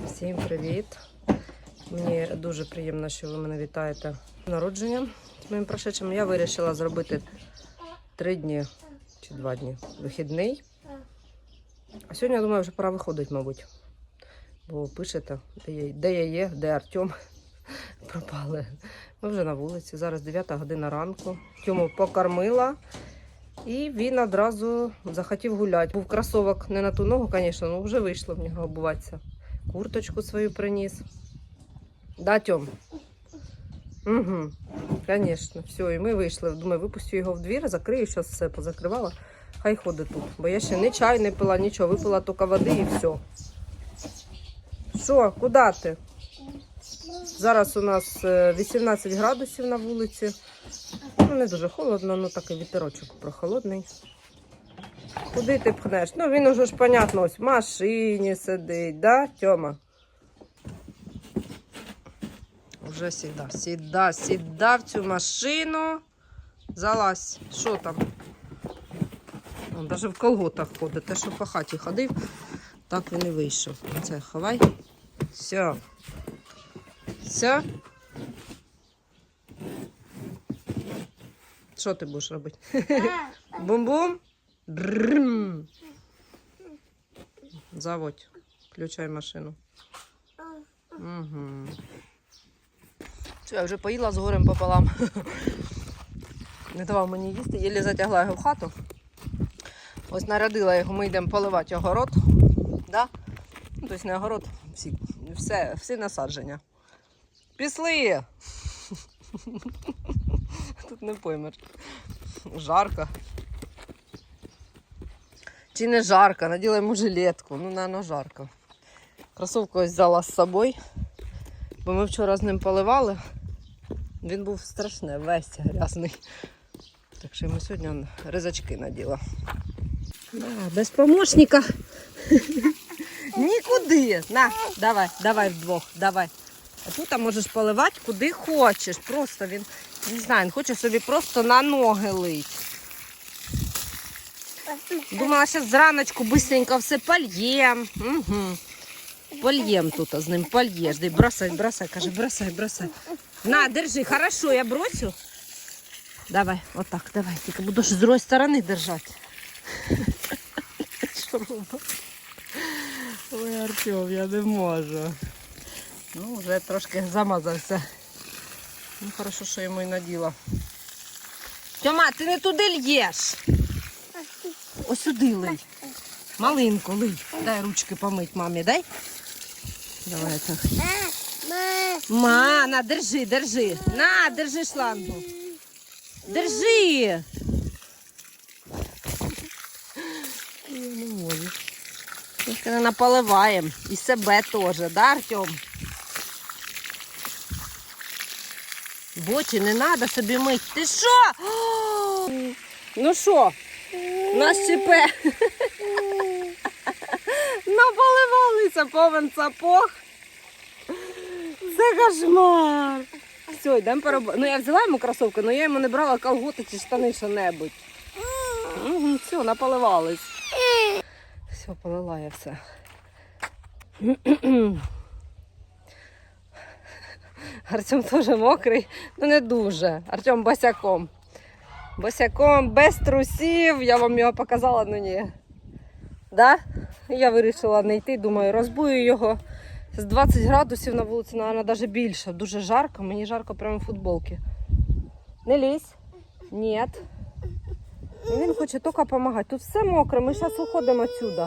Всім привіт! Мені дуже приємно, що ви мене вітаєте з народженням з моїм прошедшим. Я вирішила зробити три дні чи два дні вихідний. А сьогодні, я думаю, вже пора виходить, мабуть. Бо пишете, де я, де я є, де Артем. Пропали. Ми вже на вулиці. Зараз 9 година ранку. Тьому покормила. І він одразу захотів гуляти. Був кросовок не на ту ногу, звісно, але вже вийшло в нього обуватися. Курточку свою приніс. Да, Тьом? Угу. Звісно, все, і ми вийшли. Думаю, випустю його в двір, закрию, зараз все позакривала. Хай ходить тут. Бо я ще не чай не пила, нічого, випила тільки води і все. Що, куди ти? Зараз у нас е, 18 градусів на вулиці. Ну, не дуже холодно, ну такий вітерочок прохолодний. Куди ти пхнеш? Ну він уже ж, понятно, ось в машині сидить, да, Тьома? Уже сіда, сіда, сіда в цю машину. Залазь. Що там? Он навіть в колготах ходить. Те, що по хаті ходив, так він і вийшов. Це ховай. Все. Все. Що ти будеш робити? Бум-бум. Заводь. Включай машину. Угу. Все, я вже поїла з горем пополам. Не давав мені їсти, єлі затягла його в хату. Ось нарядила його, ми йдемо поливати огород. Да? Ну, тобто не огород, всі, все, всі насадження. Післи! Тут не поймеш. Жарко. Чи не жарко? Наділа йому жилетку. Ну, напевно, жарко. Кросовку ось взяла з собою, бо ми вчора з ним поливали. Він був страшний, весь грязний. Так що йому сьогодні ризачки наділа. Да, без помощника. Нікуди. На, давай, давай вдвох, давай. А тут можеш поливати куди хочеш. Просто він, не знаю, він хоче собі просто на ноги лить. Думала, зараз зраночку быстренько все польєм. Угу. Польєм тут з ним, польєш. Дай, бросай, бросай, каже, бросай, бросай. На, держи, хорошо, я бросю. Давай, вот так, давай. Тільки будеш з другої сторони держати. Ой, Артем, я не можу. Ну, вже трошки замазався. Ну, хорошо, що йому і наділа. Тьома, ти не туди л'єш. Ось сюди лий. Малинку лий. Дай ручки помить мамі, дай. Давай так. Ма, на, держи, держи. На, держи шлангу. Держи. Тільки наполиваємо. І себе теж, да, Артем? Бочі, не треба собі мити. Ти що? Ну що? Нас чіпе. Наполивалися повен сапог. Це кошмар. Все, йдемо по Ну я взяла йому кросовки, але я йому не брала колготи чи штани що-небудь. Угу, все, наполивались. Все, полила я все. Артем теж мокрий, ну не дуже. Артем босяком. Босяком, без трусів. Я вам його показала, ну ні. Да? Я вирішила не йти, думаю, розбую його. З 20 градусів на вулиці, мабуть, навіть більше. Дуже жарко, мені жарко прямо в футболці. Не лізь. Ні. Ну, Він хоче тільки допомагати. Тут все мокре, ми зараз уходимо відсюди.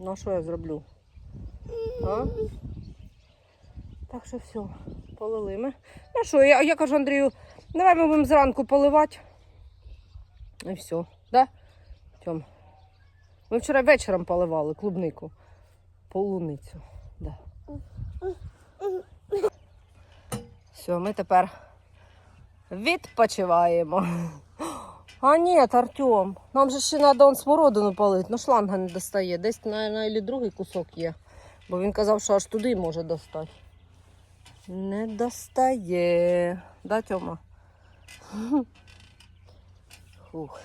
Ну а що я зроблю? А? Так що все, полили ми. Ну що, я, я кажу Андрію, давай ми будемо зранку поливати. І все, да? Тьом. Ми вчора вечором поливали клубнику. Полуницю. Да. Все, ми тепер відпочиваємо. А ні, Артем, нам же ще треба смородину палити, ну шланга не достає. Десь, мабуть, другий кусок є. Бо він казав, що аж туди може достати. Не достає. Да, Тьома? Фух.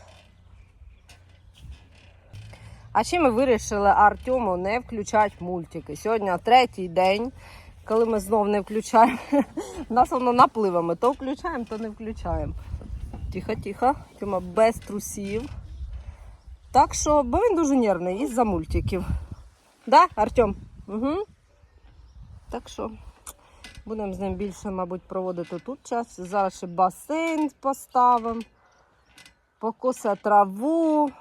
А ще ми вирішили Артему не включати мультики. Сьогодні третій день, коли ми знов не включаємо. Нас воно напливами. То включаємо, то не включаємо. Тихо, тихо. Тьома без трусів. Так що, бо він дуже нервний із-за мультиків. Да, Артем? Угу. Так що будемо з ним більше, мабуть, проводити тут час. Зараз ще басейн поставимо, покоса траву.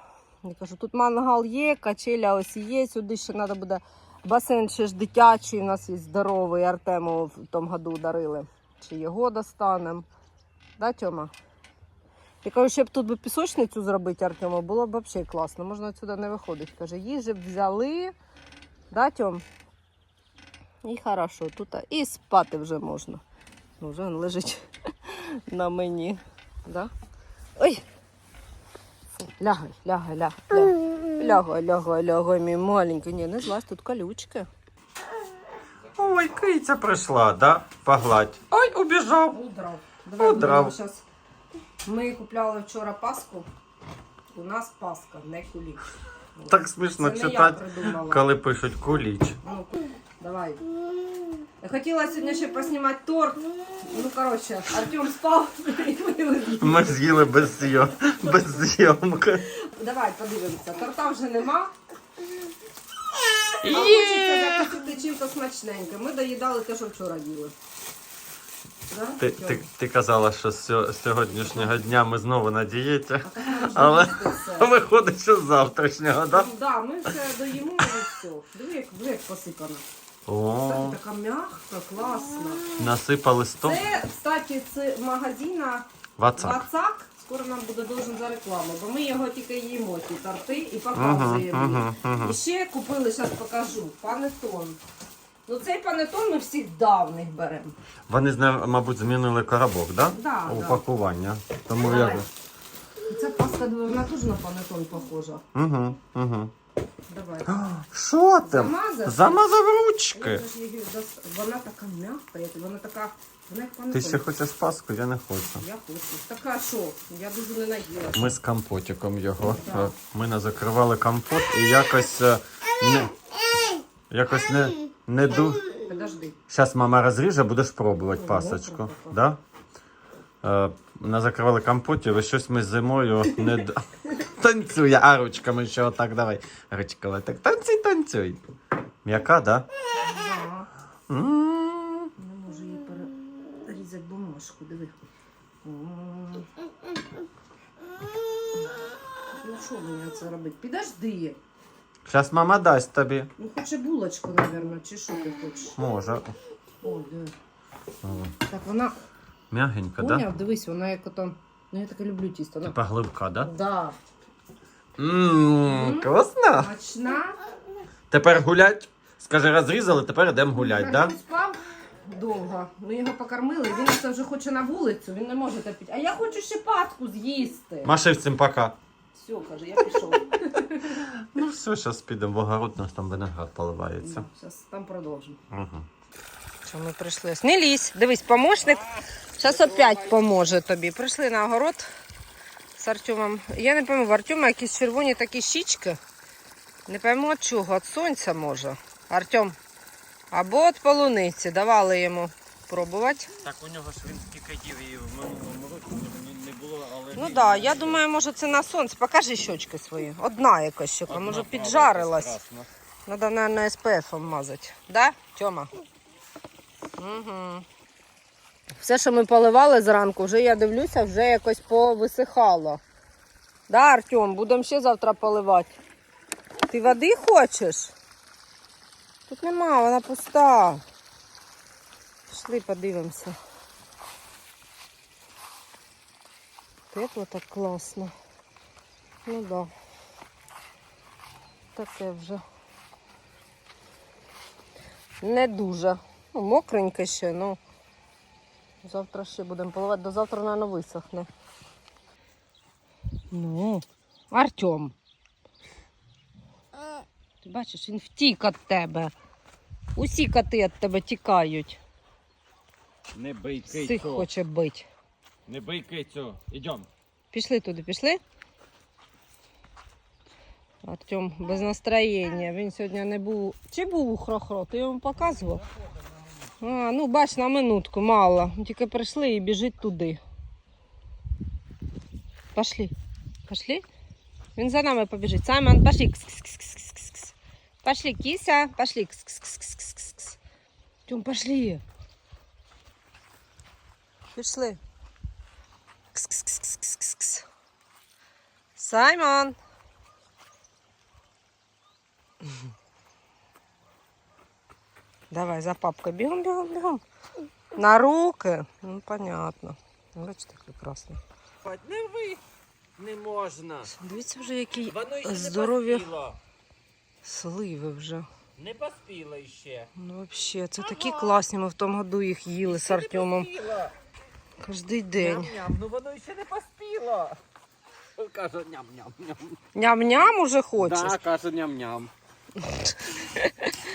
Я кажу, тут мангал є, качеля ось є, сюди ще треба буде. Басейн ще ж дитячий, у нас є здоровий, Артему в тому году дарили. Чи його достанемо. Да, Тьома? Я кажу, щоб тут би пісочницю зробити Артему, було б взагалі класно. Можна відсюди не виходить. Каже, їжі б взяли. Да, Тьом? І хорошо, тут і спати вже можна. Ну, вже він лежить на мені. Да? Ой! Лягай, лягай, лягай. лягай. Лягай, лягай, лягай, мій маленький. Ні, не злазь, тут колючки. Ой, киця прийшла, да? Погладь. Ой, убіжав. Удрав. Удрав. будемо щас- Ми купляли вчора паску. У нас паска, не куліч. Так смішно Це не я читати, придумала. коли пишуть куліч. Ну, давай. Я хотіла сьогодні ще поснімати торт. Ну, коротше, Артем спав і ми. Ми з'їли без зйом, без зйомки. Давай подивимося. Торта вже нема. А хочеться закусити чим-то смачненьке. Ми доїдали те, що вчора їли. Да, Ти, ти, ти казала, що з сьо- з сьогоднішнього дня ми знову на дієті. Так Але- Виходить, що з завтрашнього, да? Ну, да, ми все доїмо і все. Диви, як, як посипано. О, така м'яка, класна. насипали сто. Це, кстати, з магазина Вацак. Вацак. Скоро нам буде должен за рекламу, бо ми його тільки їмо, ті торти, і показуємо. угу, угу. І ще купили, зараз покажу, панетон. Ну цей панетон ми всіх давних беремо. Вони, зна- мабуть, змінили коробок, да? Да, да. Упакування. Тому я. Ця паста, вона теж на панетон похожа. Угу, угу. Давай. Що там? Замазав? Замазав ручки. дос- Вона така м'яка, вона така, вона як Ти ще хочеш паску, я не хочу. Я хочу. Така що? Я дуже не наїлася. Ми з компотиком його. Да. Е, Ми не закривали компот і якось е, не, якось не, не ду. Подожди. Зараз мама розріже, будеш пробувати пасочку. Да? Е, не закривали компотів, і щось ми зимою не д- танцює, а ручками ще отак давай. Ручками так танцюй, танцюй. М'яка, да? Да. М. Не можу її перерізати бумажку, диви. М. Ну що мені це робити? Підожди. Щас мама дасть тобі. Ну хоче булочку, мабуть, чи що ти хочеш? Може. О, диви. О, Так вона, М'ягенька, да? поняв, дивись, вона як ото, ну я таке люблю тісто. Ну, Типа гливка, да? да. Ммм, класно. Смачна. Тепер гулять. Скажи, розрізали, тепер йдемо гулять, да? Він спав довго. Ми його покормили, він це вже хоче на вулицю, він не може терпіти. А я хочу ще патку з'їсти. Маши всім пока. Все, каже, я пішов. Ну все, зараз підемо в огород, у нас там виноград поливається. Зараз там продовжимо. Угу. Що ми прийшли? Не лізь, дивись, помощник. Зараз опять поможе тобі. Прийшли на огород з Артемом. Я не пойму, в Артема якісь червоні такі щічки. Не пойму від чого, від сонця може. Артем. Або від полуниці. Давали йому пробувати. Так у нього ж він скільки їв і в минулому році не було, але. Ну так, да, я думаю, може це на сонце. Покажи щочки свої. Одна якась щока, може піджарилась. Надо, наверное, SPF мазати. Да, Тьома? Угу. Все, що ми поливали зранку, вже я дивлюся, вже якось повисихало. Да, Артем, будемо ще завтра поливати. Ти води хочеш? Тут нема, вона пуста. Пішли подивимося. Тепло так класно. Ну да. Таке вже. Не дуже. Ну, мокреньке ще, ну. Завтра ще будемо поливати, до завтра, мабуть, висохне. Ну, Артем. Ти бачиш, він втік від тебе. Усі коти від тебе тікають. Не бий Всіх хоче бити. Не бий кицю. Ідем. Пішли туди, пішли. Артем без настроєння. Він сьогодні не був. Чи був у хрохро? Ти йому показував? А, ну бач, на минутку, мало. Тільки прийшли і біжить туди. Пошли. Пошли. Він за нами побіжить. Саймон, пошли. Пошли, кися, пошли. Кс-кс-кс-кс-кс. Тьом, пошли. Пішли. Кс-кс-кс-кс-кс-кс. Саймон. Давай за папкой. Бегом, бегом, бегом. На руки. Ну, понятно. Бачите, прекрасно. Не ви не можна. Дивіться вже, які здорові сливи вже. Не поспіло ще. Ну, взагалі, це такі класні. Ми в тому году їх їли з Артемом кожен день. Ням-ням, ну воно ще не поспіло. Каже ням-ням-ням. Ням-ням уже хочеш. Да, каже ням-ням.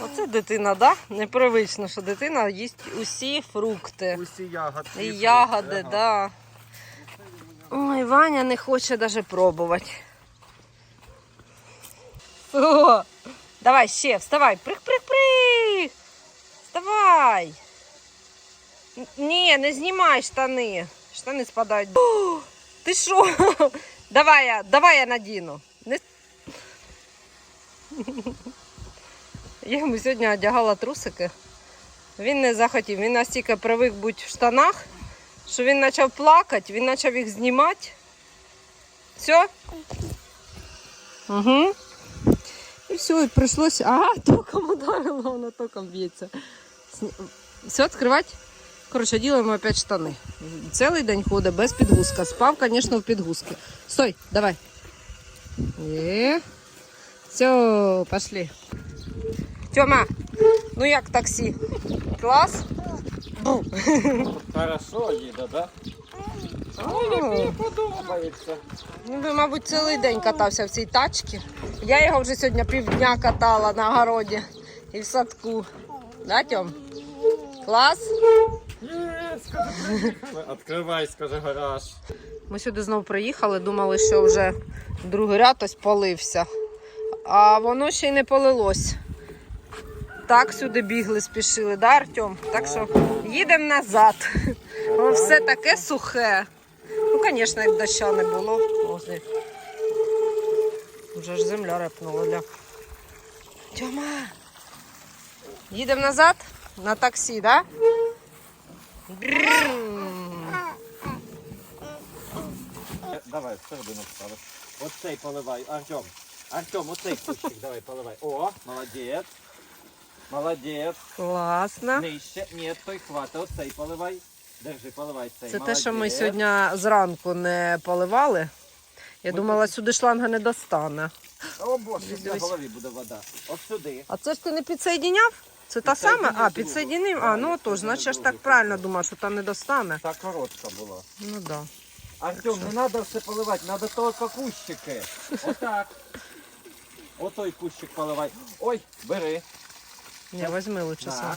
Оце дитина, да? Непривично, що дитина їсть усі фрукти. Усі ягодки. І ягоди, да. Ой, Ваня не хоче навіть пробувати. О, давай ще, вставай. Прих-прих-прих. Вставай. Ні, не знімай штани. Штани спадають. О, ти що? Давай я, давай я надіну. Не... Я йому сьогодні одягала трусики. Він не захотів, він настільки привик бути в штанах, що він почав плакати, він почав їх знімати. Все? Угу. І все, і прийшлося. Ага, током ударило, воно током б'ється. Все, відкривати? Коротше, оділаємо опять штани. Цілий день ходить без підгузка. Спав, звісно, в підгузки. Стой, давай. Все, пошли. Тьома, ну як таксі? Клас? Бу. Хорошо їде, да? Подобається. Ну, ви, мабуть, цілий день катався в цій тачці. Я його вже сьогодні півдня катала на городі і в садку. Да, Тьом? Клас? Є. Відкривай, скаже, гараж. Ми сюди знов приїхали, думали, що вже другий ряд ось полився. А воно ще й не полилось. Так сюди бігли, спішили, да, Артем? Так що їдемо назад. Воно все таке сухе. Ну, звісно, як доща не було. Ось. Вже ж земля репнула. Ля. Тьома. Їдемо назад на таксі, так? Да? Давай, всередину вставиш. Оцей поливай, Артем. Артем, оцей кущик давай поливай. О, молодець. Молодець. Класно. Нижче. Ні, той хвата, оцей поливай. Держи, поливай цей. Це те, що ми сьогодні зранку не поливали. Я думала, сюди шланга не достане. О боже, на голові буде вода. От сюди. А це ж ти не підсоєдіняв? Це та сама? А, другу. А, ну отож, значить я ж другу. так правильно думав, що там не достане. Так коротка була. Ну да. Артем, не треба все поливати, треба тільки кущики. Отак. Отой кущик поливай. Ой, бери. Ні, візьми лучше сам.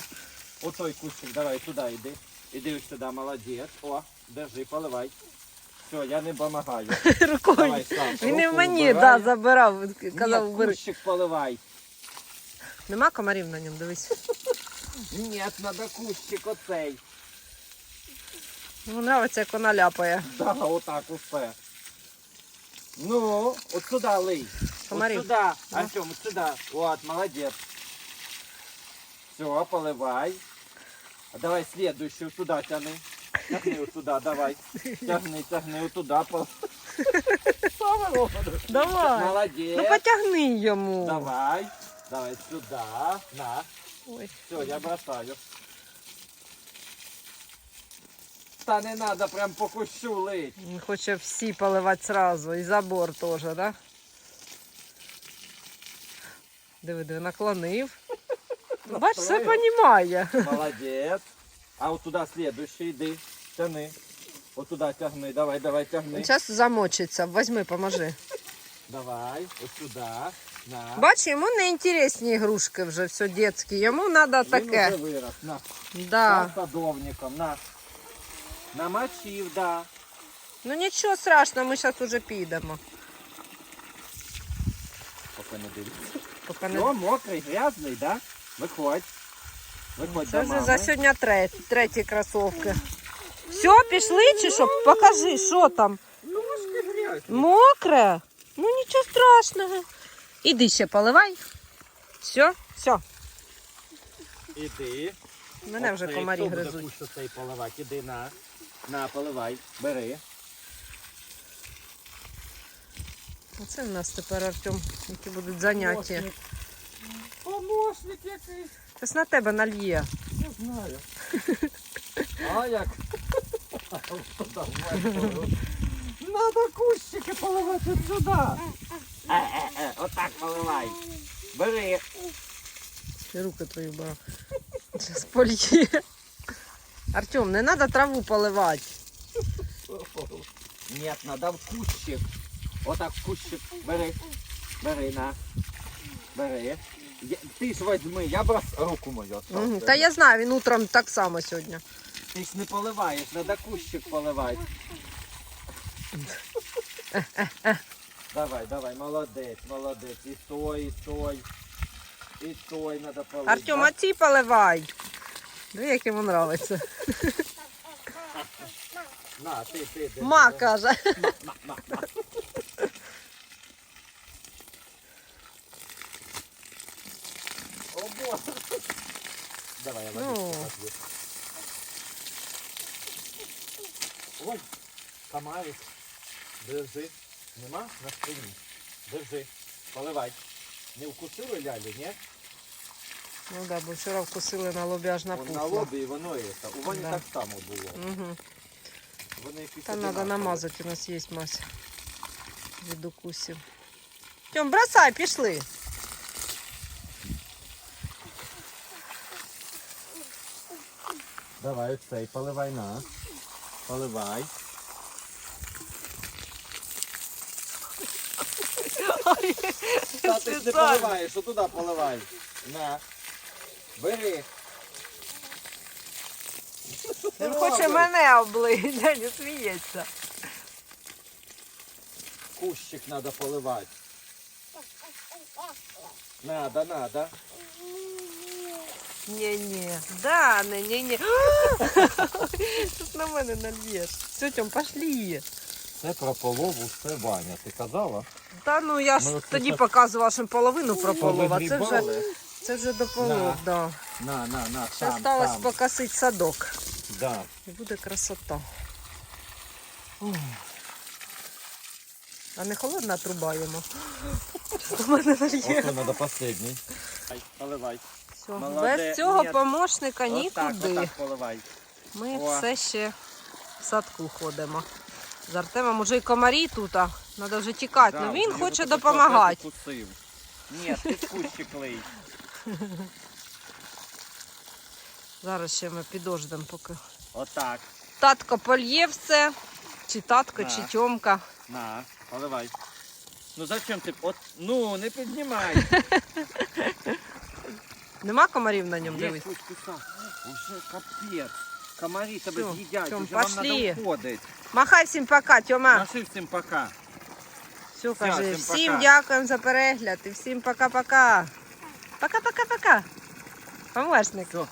Отой кущик, давай туди йди. Іди ось сюди, молодець. О, держи, поливай. Все, я не допомагаю. Рукою. Давай. Він і в Руку мені вбирай. да, забирав, казав, Ні, бери. кущик поливай. Нема комарів на ньому, дивись. Ні, треба кущик оцей. Йому подобається, як вона ляпає. Да, отак усе. Ну, от сюди лий. Комарів. От сюди, Артем, от сюди. От, молодець. Все, поливай. А давай следующую туда тяни. Тягни от туди, давай. Тягни, тягни от туди. По... Саме робимо. Давай. Молодець. Ну потягни йому. Давай. Давай сюди. На. Ой. Все, я бросаю. Та не надо прям по кущу лить. Він хоче всі поливати сразу. І забор теж. Да? Диви, диви, наклонив. Ну, Бач, все понімає. Молодець. А от туди слідуючий йди. Тяни. От туди тягни. Давай, давай, тягни. Зараз замочиться. Возьми, поможи. Давай, от сюди. На. Бач, йому не інтересні ігрушки вже, все дитячі. Йому треба Він таке. уже вирос. На. Да. Став садовником. На. Намочив, да. Ну нічого страшного, ми зараз уже підемо. ніхто не дивиться. Поки не... О, мокрий, грязний, да? Виходь. Виходь Це до вже мами. за сьогодні треті, треті кросовки. Все, пішли чи що? Покажи, що там. Ножки грязні. Мокре? Ну нічого страшного. Іди ще поливай. Все, все. Іди. Мене вже Оцей, комарі хто буде гризуть. кущ оцей поливати? Іди на. На, поливай. Бери. Оце в нас тепер Артем, які будуть заняття. Помощник який. Ось на тебе нальє. Не знаю. А як? Надо кущики поливати сюди. Е-е-е, отак поливай. Бери. Ти руки твої брав. Зараз польє. Артем, не треба траву поливати. Нет, надо в кущик. Отак в кущик. Бери. Бери на. Бери. Я- Ти ж возьми, я б руку мою Мгм. оставлю. Та я знаю, він утром так само сьогодні. Ти ж не поливаєш, треба кущик поливати. давай, давай, молодець, молодець. І той, і той. І той треба поливати. Артем, а ці поливай. Диви, як йому подобається. На, ти, ти, ти. Ма каже. На, на. О, боже. Давай, я Ну. водичку. Ой, комарик. Держи. Нема на спині. Держи. Поливай. Не вкусили лялю, ні? Ну да, бо вчора вкусили на лобі аж Вон на напухло. лобі і воно є. У Вані Да. так само було. Угу. Вони якісь Там треба одинакові. намазати, у нас є мазь від укусів. Тьом, бросай, пішли. Давай цей, поливай на. Поливай. Та ти ж не поливаєш, що туди поливай. На. Бери. Він хоче мене облити, не сміється. Кущик треба поливати. Надо, надо. Ні-ні, да, не, ні, ні. Тут на мене нальєш. Все, Тьом, пошли. Це про полову, це Ваня. Ти казала? Та ну я ж Ми тоді показувала, що половину прополова. Це вже, Повигрібали. це вже дополов, На. да. На, на, на, Ще там, осталось там. покосити садок. Да. І буде красота. А не холодна труба йому. До мене Ось нальє. треба последній. Поливай. Все. Без цього Ні. помощника нікуди. отак поливай. Ми О. все ще в садку ходимо. З Артемом уже і комарі тут. а. Треба вже тікати. Да, ну він хоче допомагати. укусив. Ні, ти кущик лий. Зараз ще ми підождемо, поки. Отак. Татко польє все. Чи татко, На. чи тьомка. На, поливай. Ну зачем ти? От, ну, не піднімай. Нема комарів на ньому дивись. Уже капець. Комарі тебе Всё, з'їдять, Тьом, уже вам пошли. треба входити. Махай всім пока, Тьома. Наши всім пока. Все, кажи. всім Всім пока. дякуємо за перегляд і всім пока-пока. Пока-пока-пока. Помощник. Все.